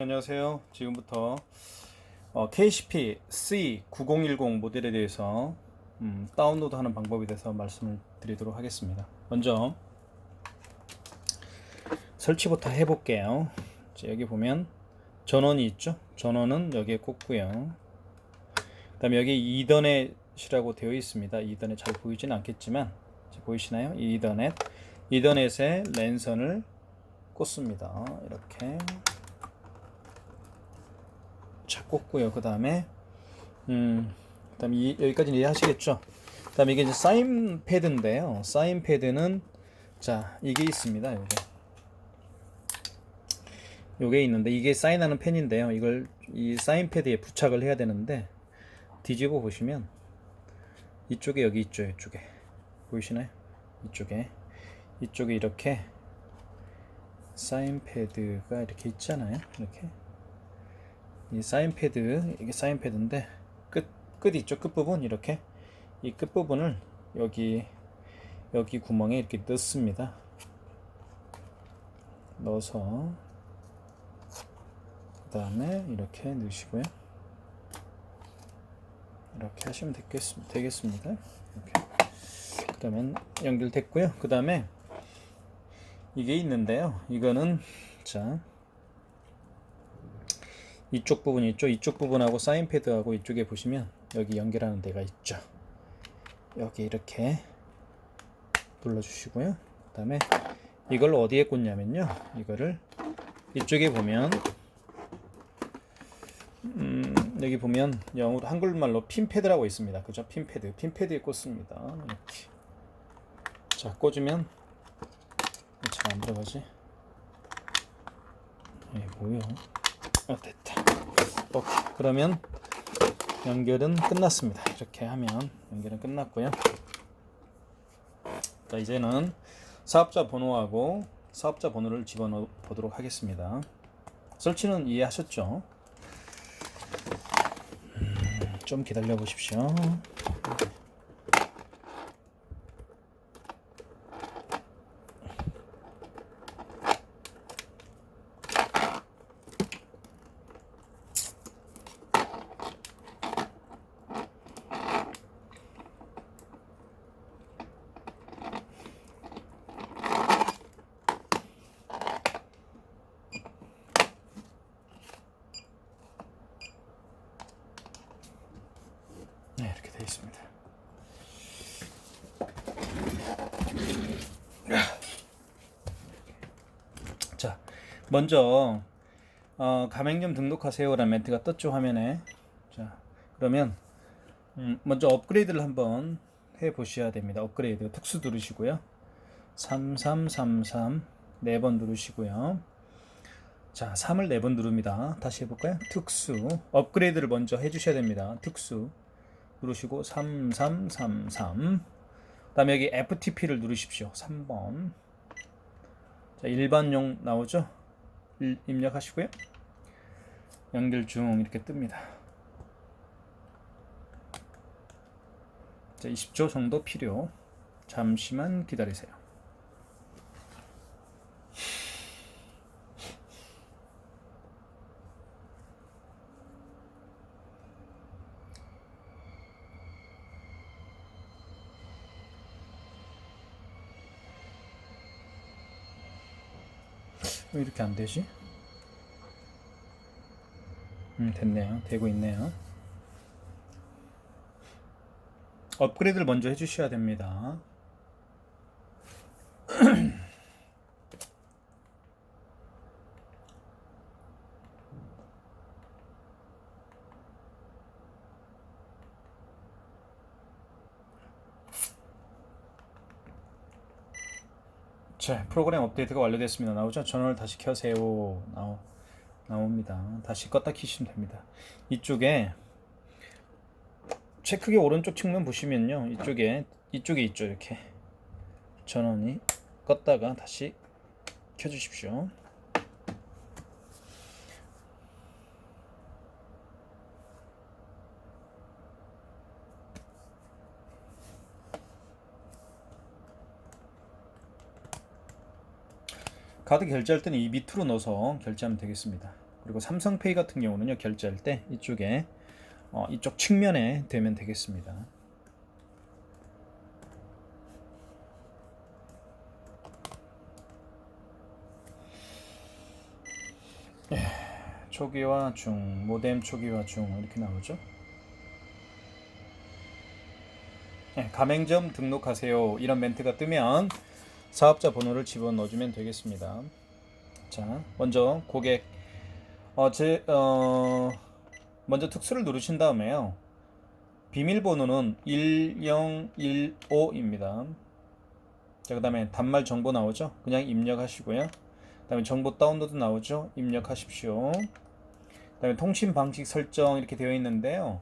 안녕하세요. 지금부터 어, KCP C9010 모델에 대해서 음, 다운로드하는 방법에 대해서 말씀을 드리도록 하겠습니다. 먼저 설치부터 해볼게요. 자, 여기 보면 전원이 있죠. 전원은 여기에 꽂고요. 그다음에 여기 이더넷이라고 되어 있습니다. 이더넷 잘 보이지는 않겠지만 자, 보이시나요? 이더넷 이더넷에 랜선을 꽂습니다. 이렇게 자 꽂고요. 그 다음에 음, 그 다음에 이, 여기까지는 이해하시겠죠? 그 다음에 이게 이제 사인 패드인데요. 사인 패드는 자 이게 있습니다. 요게 요게 있는데 이게 사인하는 펜인데요. 이걸 이 사인 패드에 부착을 해야 되는데 뒤집어 보시면 이쪽에 여기 있죠. 이쪽에 보이시나요? 이쪽에 이쪽에 이렇게 사인 패드가 이렇게 있잖아요. 이렇게 이 사인 패드 이게 사인 패드인데 끝 끝 있죠 끝 부분 이렇게 이 끝 부분을 여기 여기 구멍에 이렇게 넣습니다. 넣어서 그 다음에 이렇게 넣으시고요. 이렇게 하시면 되겠습, 되겠습니다. 이렇게. 그러면 연결됐고요. 그 다음에 이게 있는데요. 이거는 자 이쪽 부분이 있죠. 이쪽 부분하고 사인 패드하고 이쪽에 보시면 여기 연결하는 데가 있죠. 여기 이렇게 눌러주시고요. 그 다음에 이걸 어디에 꽂냐면요. 이거를 이쪽에 보면 음, 여기 보면 영어로 한글말로 핀 패드라고 있습니다. 그죠? 핀 패드, 핀 패드에 꽂습니다. 이렇게 자 꽂으면 잘 안 들어가지? 예, 뭐요? 아 됐다. 오케이. 그러면 연결은 끝났습니다. 이렇게 하면 연결은 끝났고요. 자 이제는 사업자 번호하고 사업자 번호를 집어넣어 보도록 하겠습니다. 설치는 이해하셨죠? 음, 좀 기다려 보십시오. 네, 이렇게 되어 있습니다. 자, 먼저 어, 가맹점 등록하세요라는 멘트가 떴죠 화면에. 자, 그러면 음, 먼저 업그레이드를 한번 해 보셔야 됩니다. 업그레이드 특수 누르시고요. 3333 네 번 누르시고요. 자, 3을 네 번 누릅니다. 다시 해볼까요? 특수 업그레이드를 먼저 해주셔야 됩니다. 특수 누르시고 3333 그 다음에 여기 FTP를 누르십시오. 3번 자, 일반용 나오죠? 일- 입력하시고요. 연결 중 이렇게 뜹니다. 자, 20초 정도 필요. 잠시만 기다리세요. 왜 이렇게 안 되지? 음, 됐네요. 되고 있네요. 업그레이드를 먼저 해주셔야 됩니다. 자, 프로그램 업데이트가 완료됐습니다. 나오죠? 전원을 다시 켜세요. 나오, 나옵니다. 다시 껐다 키시면 됩니다. 이쪽에 체크기 오른쪽 측면 보시면요. 이쪽에 이쪽에 있죠. 이렇게 전원이 껐다가 다시 켜주십시오. 카드 결제할 때는 이 밑으로 넣어서 결제하면 되겠습니다. 그리고 삼성페이 같은 경우는요 결제할 때 이쪽에 어, 이쪽 측면에 되면 되겠습니다. 예, 초기화 중, 모뎀 초기화 중 이렇게 나오죠. 예, 가맹점 등록하세요. 이런 멘트가 뜨면 사업자 번호를 집어넣어주면 되겠습니다. 자, 먼저 고객 어, 제, 어, 먼저 특수를 누르신 다음에요. 비밀번호는 1015입니다. 자, 그 다음에 단말 정보 나오죠? 그냥 입력하시고요. 그 다음에 정보 다운로드 나오죠? 입력하십시오. 그 다음에 통신 방식 설정 이렇게 되어 있는데요.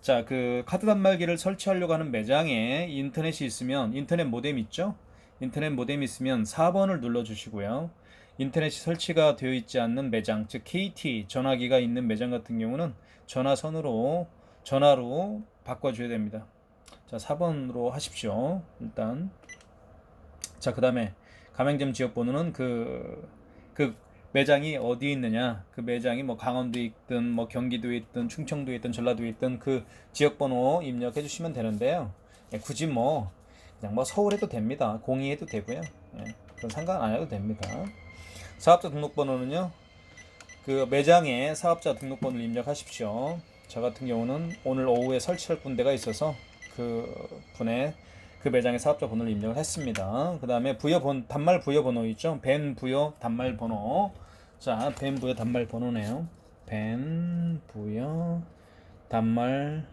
자, 그 카드 단말기를 설치하려고 하는 매장에 인터넷이 있으면 인터넷 모뎀 있죠? 인터넷 모뎀이 있으면 4번을 눌러 주시고요. 인터넷이 설치가 되어 있지 않는 매장, 즉 KT 전화기가 있는 매장 같은 경우는 전화선으로 전화로 바꿔줘야 됩니다. 자, 4번으로 하십시오. 일단 자, 그 다음에 가맹점 지역 번호는 그, 그 매장이 어디에 있느냐, 그 매장이 뭐 강원도에 있든 뭐 경기도에 있든 충청도에 있든 전라도에 있든 그 지역 번호 입력해 주시면 되는데요. 예, 굳이 뭐 그냥 뭐 서울에도 됩니다. 공의해도 되고요. 예, 그건 상관 안 해도 됩니다. 사업자 등록번호는요. 그 매장에 사업자 등록번호를 입력하십시오. 저 같은 경우는 오늘 오후에 설치할 군데가 있어서 그 분의 그 매장의 사업자 번호를 입력을 했습니다. 그 다음에 부여 번 단말 부여 번호 있죠? 벤 부여 단말 번호. 자, 벤 부여 단말 번호네요. 벤 부여 단말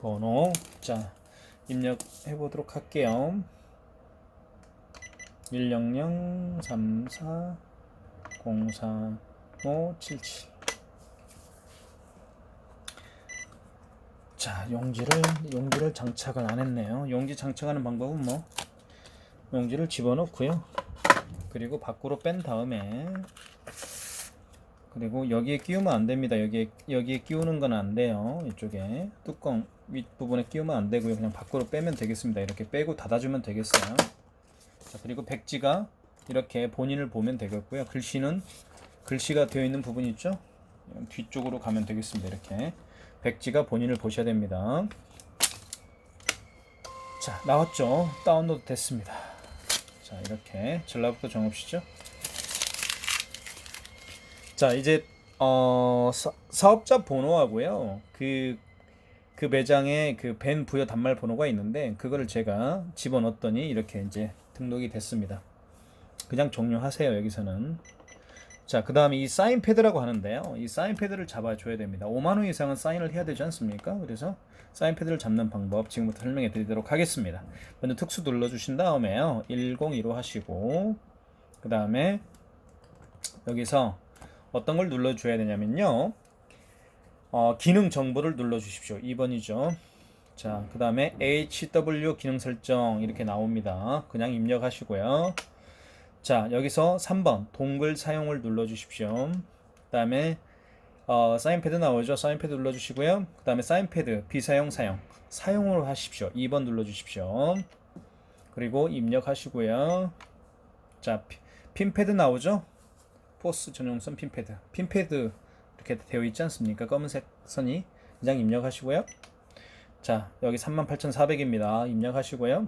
번호. 자, 입력해 보도록 할게요. 100 34 04 577 자, 용지를 용지를 장착을 안 했네요. 용지 장착하는 방법은 뭐 용지를 집어넣고요. 그리고 밖으로 뺀 다음에 그리고 여기에 끼우면 안 됩니다. 여기에 여기에 끼우는 건 안 돼요. 이쪽에 뚜껑 윗 부분에 끼우면 안 되고요. 그냥 밖으로 빼면 되겠습니다. 이렇게 빼고 닫아주면 되겠어요. 자, 그리고 백지가 이렇게 본인을 보면 되겠고요. 글씨는 글씨가 되어 있는 부분 있죠? 뒤쪽으로 가면 되겠습니다. 이렇게 백지가 본인을 보셔야 됩니다. 자, 나왔죠? 다운로드 됐습니다. 자, 이렇게 전라북도 정읍시죠? 자, 이제 어, 사, 사업자 번호하고요. 그, 그 매장에 그 벤 부여 단말 번호가 있는데 그거를 제가 집어넣었더니 이렇게 이제 등록이 됐습니다. 그냥 종료하세요. 여기서는. 자, 그 다음에 이 사인 패드라고 하는데요. 이 사인 패드를 잡아줘야 됩니다. 5만원 이상은 사인을 해야 되지 않습니까? 그래서 사인 패드를 잡는 방법 지금부터 설명해 드리도록 하겠습니다. 먼저 특수 눌러 주신 다음에요. 1015 하시고, 그 다음에 여기서 어떤 걸 눌러줘야 되냐면요. 어, 기능 정보를 눌러주십시오. 2번이죠. 자, 그 다음에 HW 기능 설정 이렇게 나옵니다. 그냥 입력하시고요. 자, 여기서 3번 동글 사용을 눌러 주십시오. 그 다음에 어, 사인패드 나오죠. 사인패드 눌러 주시고요. 그 다음에 사인패드 비사용 사용 사용으로 하십시오. 2번 눌러 주십시오. 그리고 입력하시고요. 자, 피- 핀패드 나오죠? 포스 전용선 핀패드. 핀패드 이렇게 되어 있지 않습니까? 검은색 선이 그냥 입력하시고요. 자, 여기 38,400입니다. 입력하시고요.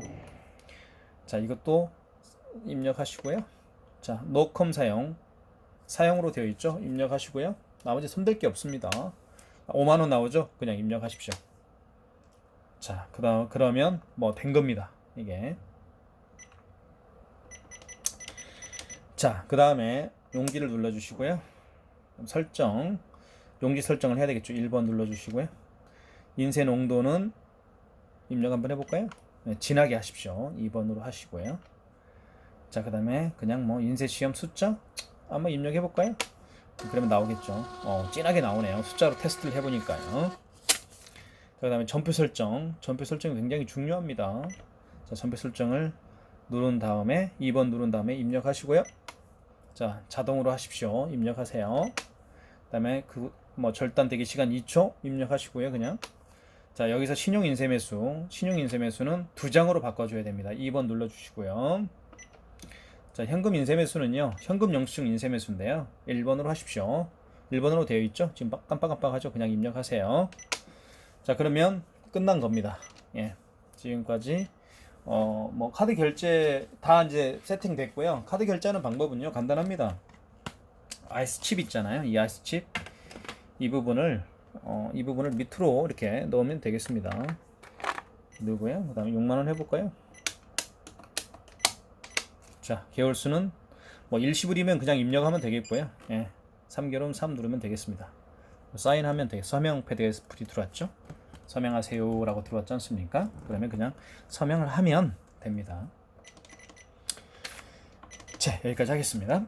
자, 이것도 입력하시고요. 자, 노컴 사용 사용으로 되어 있죠. 입력하시고요. 나머지 손댈 게 없습니다. 5만 원 나오죠. 그냥 입력하십시오. 자, 그다음 그러면 뭐 된 겁니다. 이게. 자, 그 다음에 용기를 눌러 주시고요. 설정 용기 설정을 해야 되겠죠. 1번 눌러 주시고요. 인쇄 농도는 입력 한번 해볼까요? 네, 진하게 하십시오. 2번으로 하시고요. 자, 그 다음에 그냥 뭐 인쇄 시험 숫자 한번 입력해 볼까요? 그러면 나오겠죠. 어, 진하게 나오네요. 숫자로 테스트를 해보니까요. 그 다음에 전표 설정. 전표 설정이 굉장히 중요합니다. 자, 전표 설정을 누른 다음에 2번 누른 다음에 입력하시고요. 자, 자동으로 하십시오. 입력하세요. 그 다음에 그 뭐 절단 대기 시간 2초 입력하시고요. 그냥 자, 여기서 신용 인쇄 매수. 신용 인쇄 매수는 두 장으로 바꿔 줘야 됩니다. 2번 눌러 주시고요. 자, 현금 인쇄 매수는요. 현금 영수증 인쇄 매수인데요. 1번으로 하십시오. 1번으로 되어 있죠? 지금 막- 깜빡깜빡하죠? 그냥 입력하세요. 자, 그러면 끝난 겁니다. 예. 지금까지 어, 뭐 카드 결제 다 이제 세팅됐고요. 카드 결제하는 방법은요. 간단합니다. 아이스 칩 있잖아요. 이 아이스 칩. 이 부분을 어, 이 부분을 밑으로 이렇게 넣으면 되겠습니다. 넣고요. 그다음에 6만 원 해 볼까요? 자, 개월수는 뭐 일시불이면 그냥 입력하면 되겠고요. 예. 3개월은 3 누르면 되겠습니다. 사인하면 되겠 서명 PDF이 들어왔죠? 서명하세요라고 들어왔지 않습니까? 그러면 그냥 서명을 하면 됩니다. 자, 여기까지 하겠습니다.